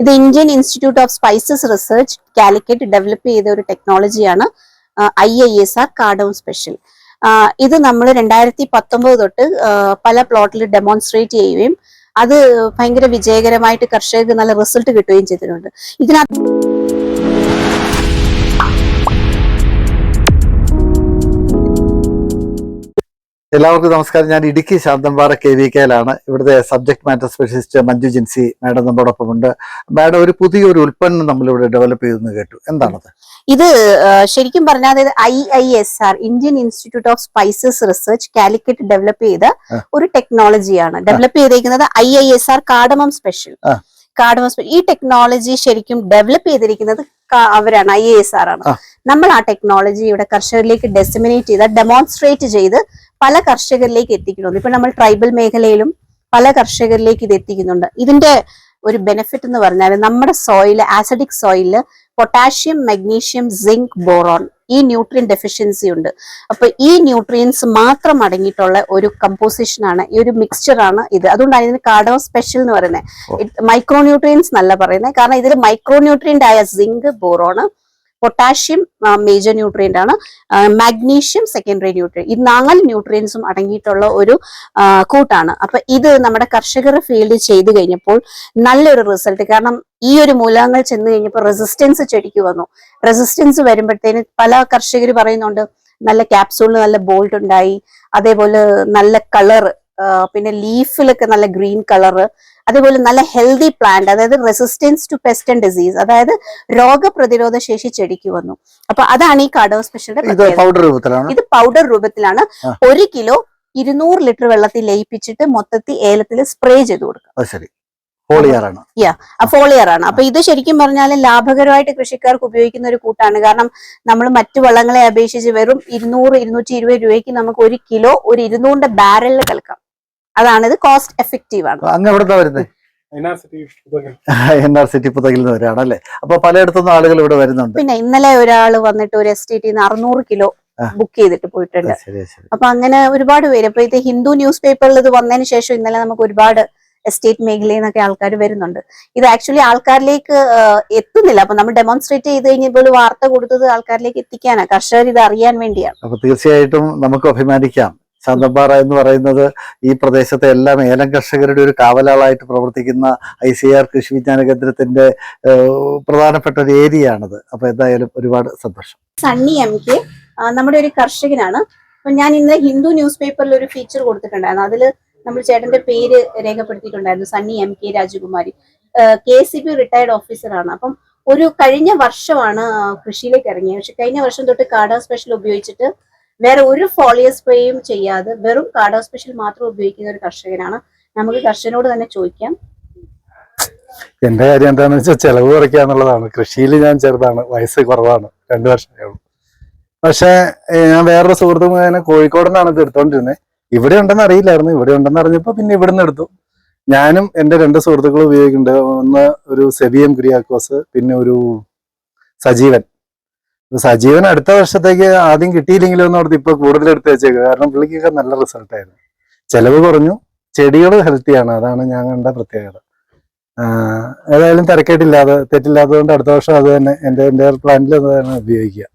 ഇത് Indian institute of spices research Calicut develop ചെയ്ത ഒരു ടെക്നോളജിയാണ് I I S R cardamom special. ഇത് നമ്മൾ രണ്ടായിരത്തി പത്തൊമ്പത് തൊട്ട് പല പ്ലോട്ടിൽ ഡെമോൺസ്ട്രേറ്റ് ചെയ്യുകയും അത് ഭയങ്കര വിജയകരമായിട്ട് കർഷകർക്ക് നല്ല റിസൾട്ട് കിട്ടുകയും ചെയ്തിട്ടുണ്ട്. ഇതിനകത്ത് എല്ലാവർക്കും നമസ്കാരം. ഞാൻ ഇടുക്കി ശാന്തമ്പാറ കെ വി കെയിലാണ്. ഇവിടുത്തെ subject matter specialist Manju Jincy madam നമ്മോടൊപ്പം ഉണ്ട് മാഡം ഒരു പുതിയൊരു ഉൽപ്പന്നം നമ്മളിവിടെ ഡെവലപ്പ് ചെയ്തെന്ന് കേട്ടു. എന്താണത്? ഇത് ശരിക്കും പറഞ്ഞാൽ അതായത് I I S R Indian institute of spices research Calicut develop ചെയ്ത ഒരു ടെക്നോളജിയാണ് ഡെവലപ്പ് ചെയ്തിരിക്കുന്നത് I I S R cardamom special. Cardamom special ഈ ടെക്നോളജി ശരിക്കും ഡെവലപ്പ് ചെയ്തിരിക്കുന്നത് അവരാണ് ഐ എ എസ് ആർ ആണ്. നമ്മൾ ആ ടെക്നോളജി ഇവിടെ കർഷകരിലേക്ക് ഡെസിമിനേറ്റ് ചെയ്ത് ഡെമോൺസ്ട്രേറ്റ് ചെയ്ത് പല കർഷകരിലേക്ക് എത്തിക്കുന്നുണ്ട്. ഇപ്പൊ നമ്മൾ ട്രൈബൽ മേഖലയിലും പല കർഷകരിലേക്ക് ഇത് എത്തിക്കുന്നുണ്ട്. ഇതിന്റെ ഒരു ബെനിഫിറ്റ് എന്ന് പറഞ്ഞാൽ നമ്മുടെ soil acidic soil potassium magnesium zinc boron ഈ ന്യൂട്രിയൻ ഡെഫിഷ്യൻസി ഉണ്ട്. അപ്പൊ ഈ ന്യൂട്രിയൻസ് മാത്രം അടങ്ങിയിട്ടുള്ള ഒരു കമ്പോസിഷൻ ആണ് ഈ ഒരു മിക്സ്ചർ ആണ് ഇത്. അതുകൊണ്ടാണ് ഇതിന് കാർഡോ സ്പെഷ്യൽ എന്ന് പറയുന്നത്. മൈക്രോ ന്യൂട്രിയൻസ് എന്നല്ല പറയുന്നത്. കാരണം ഇതിൽ മൈക്രോ ന്യൂട്രിയന്റ് ആയ zinc boron potassium major nutrient ആണ്. മാഗ്നീഷ്യം സെക്കൻഡറി ന്യൂട്രിയൻ ഈ നാല് ന്യൂട്രിയൻസും അടങ്ങിയിട്ടുള്ള ഒരു കൂട്ടാണ്. അപ്പൊ ഇത് നമ്മുടെ കർഷകർ ഫീൽഡ് ചെയ്തു കഴിഞ്ഞപ്പോൾ നല്ലൊരു റിസൾട്ട് കാരണം ഈ ഒരു മൂലകങ്ങൾ ചെന്ന് കഴിഞ്ഞപ്പോൾ റെസിസ്റ്റൻസ് ചെടിക്ക് വന്നു. റെസിസ്റ്റൻസ് വരുമ്പോഴത്തേന് പല കർഷകർ പറയുന്നുണ്ട് നല്ല ക്യാപ്സൂളിന് നല്ല ബോൾഡ് ഉണ്ടായി. അതേപോലെ നല്ല കളർ പിന്നെ ലീഫിലൊക്കെ നല്ല ഗ്രീൻ കളർ അതേപോലെ നല്ല ഹെൽത്തി പ്ലാന്റ് അതായത് resistance to pest and disease അതായത് രോഗപ്രതിരോധ ശേഷി ചെടിക്ക് വന്നു. അപ്പൊ അതാണ് ഈ കാടോ സ്പെഷ്യലിന്റെ ഇത് പൗഡർ രൂപത്തിലാണ്? ഇത് പൗഡർ രൂപത്തിലാണ്. ഒരു കിലോ ഇരുന്നൂറ് ലിറ്റർ വെള്ളത്തിൽ ലയിപ്പിച്ചിട്ട് മൊത്തത്തിൽ ഏലത്തിൽ സ്പ്രേ ചെയ്ത് കൊടുക്കുക. ഫോളിയർ ആണ് അപ്പൊ ഇത് ശരിക്കും പറഞ്ഞാൽ ലാഭകരമായിട്ട് കൃഷിക്കാർക്ക് ഉപയോഗിക്കുന്ന ഒരു കൂട്ടാണ്. കാരണം നമ്മൾ മറ്റു വളങ്ങളെ അപേക്ഷിച്ച് വെറും ഇരുന്നൂറ് ഇരുന്നൂറ്റി ഇരുപത് രൂപയ്ക്ക് നമുക്ക് ഒരു കിലോ ഒരു ഇരുന്നൂറിന്റെ ബാരലിൽ കലക്കാം. അതാണ് ഇത് കോസ്റ്റ് എഫക്റ്റീവ് ആണ് അങ്ങ് എവിടുന്നാ വരുന്നത് എൻ ആർ സിറ്റി പുതകിൽ നിന്ന് വരികയാണ് അപ്പൊ പലയിടത്തുനിന്നും ആളുകൾ ഇവിടെ വരുന്നുണ്ട്. പിന്നെ ഇന്നലെ ഒരാൾ വന്നിട്ട് ഒരു എസ് ടി ടി അറുന്നൂറ് കിലോ ബുക്ക് ചെയ്തിട്ട് പോയിട്ടുണ്ട്. അപ്പൊ അങ്ങനെ ഒരുപാട് പേര്. അപ്പൊ ഇത് ഹിന്ദു ന്യൂസ് പേപ്പറിൽ ഇത് വന്നതിന് ശേഷം ഇന്നലെ നമുക്ക് ഒരുപാട് എസ്റ്റേറ്റ് മേഖലയിൽ നിന്നൊക്കെ ആൾക്കാർ വരുന്നുണ്ട്. ഇത് ആക്ച്വലി ആൾക്കാരിലേക്ക് എത്തുന്നില്ല. അപ്പൊ നമ്മൾ ഡെമോൺസ്ട്രേറ്റ് ചെയ്ത് കഴിഞ്ഞപ്പോൾ വാർത്ത കൊടുത്തത് ആൾക്കാരിലേക്ക് എത്തിക്കാനാണ്. കർഷകർ ഇത് അറിയാൻ വേണ്ടിയാണ്. അപ്പൊ തീർച്ചയായിട്ടും നമുക്ക് അഭിമാനിക്കാം. ശാന്തമ്പാറ എന്ന് പറയുന്നത് ഈ പ്രദേശത്തെ എല്ലാം ഏലം കർഷകരുടെ ഒരു കാവലാളായിട്ട് പ്രവർത്തിക്കുന്ന ഐ സി ആർ കൃഷി വിജ്ഞാന കേന്ദ്രത്തിന്റെ പ്രധാനപ്പെട്ട ഒരു ഏരിയ ആണത് അപ്പൊ എന്തായാലും ഒരുപാട് സന്തോഷം. സണ്ണി എം കെ നമ്മുടെ ഒരു കർഷകനാണ്. അപ്പൊ ഞാൻ ഇന്ന് ഹിന്ദു ന്യൂസ് പേപ്പറിൽ ഒരു ഫീച്ചർ കൊടുത്തിട്ടുണ്ടായിരുന്നു. അതിൽ നമ്മൾ ചേട്ടന്റെ പേര് രേഖപ്പെടുത്തിയിട്ടുണ്ടായിരുന്നു Sunny M K Rajakumari. K C B retired ഓഫീസറാണ് അപ്പം ഒരു കഴിഞ്ഞ വർഷമാണ് കൃഷിയിലേക്ക് ഇറങ്ങിയത്. പക്ഷെ കഴിഞ്ഞ വർഷം തൊട്ട് കാടാ സ്പെഷ്യൽ ഉപയോഗിച്ചിട്ട് വേറെ ഒരു ഫോളിയോ സ്പ്രേയും ചെയ്യാതെ വെറും കാടോ സ്പെഷ്യൽ മാത്രം ഉപയോഗിക്കുന്ന ഒരു കർഷകനാണ്. നമുക്ക് കർഷകനോട് തന്നെ ചോദിക്കാം. എന്റെ കാര്യം എന്താണെന്ന് വെച്ചാൽ ചെലവ് കുറയ്ക്കുക എന്നുള്ളതാണ്. കൃഷിയിൽ ഞാൻ ചെറുതാണ്. വയസ്സ് കുറവാണ്. രണ്ടു വർഷമേ ഉള്ളൂ. പക്ഷെ ഞാൻ വേറൊരു സുഹൃത്തു മുഖേന കോഴിക്കോട് നിന്നാണ് ഇത് എടുത്തോണ്ടിരുന്നത് ഇവിടെ ഉണ്ടെന്ന് അറിയില്ലായിരുന്നു. ഇവിടെ ഉണ്ടെന്ന് അറിഞ്ഞപ്പോ പിന്നെ ഇവിടുന്ന് എടുത്തു. ഞാനും എന്റെ രണ്ട് സുഹൃത്തുക്കളും ഉപയോഗിക്കുന്നുണ്ട്. ഒന്ന് ഒരു സെബിയം കുര്യാക്കോസ് പിന്നെ ഒരു സജീവൻ. സജീവൻ അടുത്ത വർഷത്തേക്ക് ആദ്യം കിട്ടിയില്ലെങ്കിലും എന്ന് ഓർത്ത് ഇപ്പൊ കൂടുതൽ എടുത്ത് വെച്ചേക്കുക കാരണം പുള്ളിക്കൊക്കെ നല്ല റിസൾട്ട് ആയിരുന്നു. ചെലവ് കുറഞ്ഞു. ചെടികൾ ഹെൽത്തിയാണ് അതാണ് ഞാൻ കണ്ട പ്രത്യേകത. ഏതായാലും തിരക്കേട്ടില്ലാതെ തെറ്റില്ലാത്തതുകൊണ്ട് അടുത്ത വർഷം അത് തന്നെ എന്റെ എന്റെ പ്ലാനിൽ അത് തന്നെ ഉപയോഗിക്കുക.